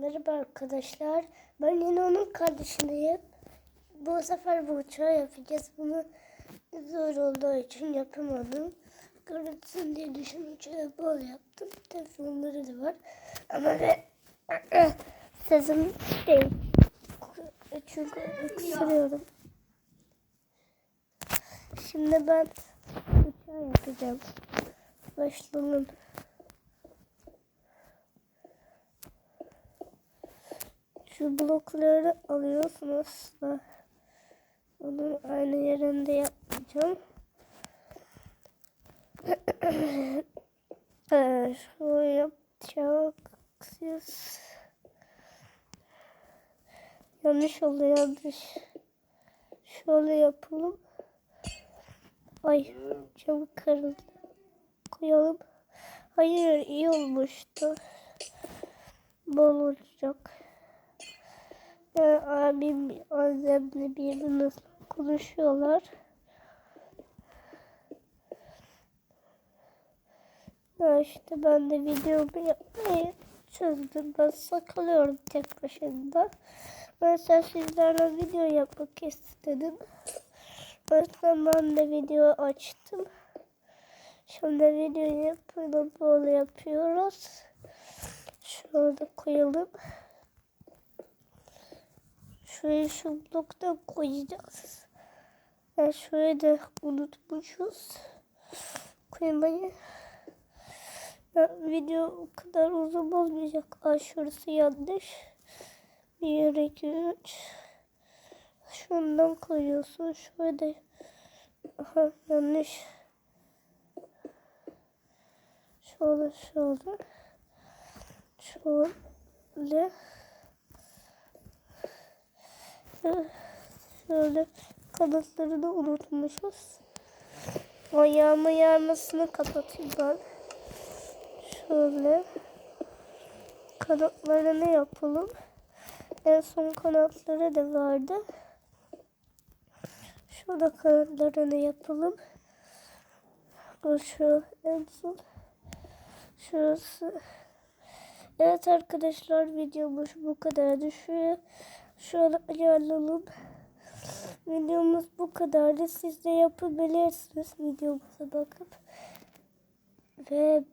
Merhaba arkadaşlar. Ben yine onun kardeşindeyim. Bu sefer bu uçağı yapacağız. Bunu zor olduğu için yapamadım. Görünsün diye düşün uçağı bol yaptım. Telefonları da var. Ama ve sesim değil. Çünkü öksürüyorum. Şimdi ben uçağı yapacağım. Başlayalım. Şu blokları alıyorsunuz da onun aynı yerinde yapacağım. Ee, Şöyle yapacaksınız. Yanlış oldu yanlış. Şöyle yapalım. Ay çabuk kırıldı. Koyalım. Hayır iyi olmuştu. Bol olacak. Ee, abim annemle birbirine konuşuyorlar. Ya işte ben de videomu yapmayı çözdüm. Ben saklıyorum tek başına. Mesela sizlerle video yapmak istedim. O yüzden ben de video açtım. Şimdi video yapıyorum. Böyle yapıyoruz. Şöyle koyalım. Şuraya şu bloktan koyacağız. Yani şurayı da unutmuşuz. Koymayı. Ya, video o kadar uzun olmayacak. Aa, şurası yanlış. 1, 2, 3. Şundan koyuyorsun. Şöyle. Aha yanlış. Şöyle şöyle. Şöyle. Şöyle kanatlarını unutmuşuz. Ayağımı yarmasını kapatayım ben. Şöyle kanatlarını yapalım. En son kanatları da vardı. Şurada kanatlarını yapalım. Bu şu en son. Şurası. Evet arkadaşlar videomuz bu kadar düşüyor. Şöyle ayarlayalım. Videomuz bu kadardı. Siz de yapabilirsiniz videomuza bakıp. Ve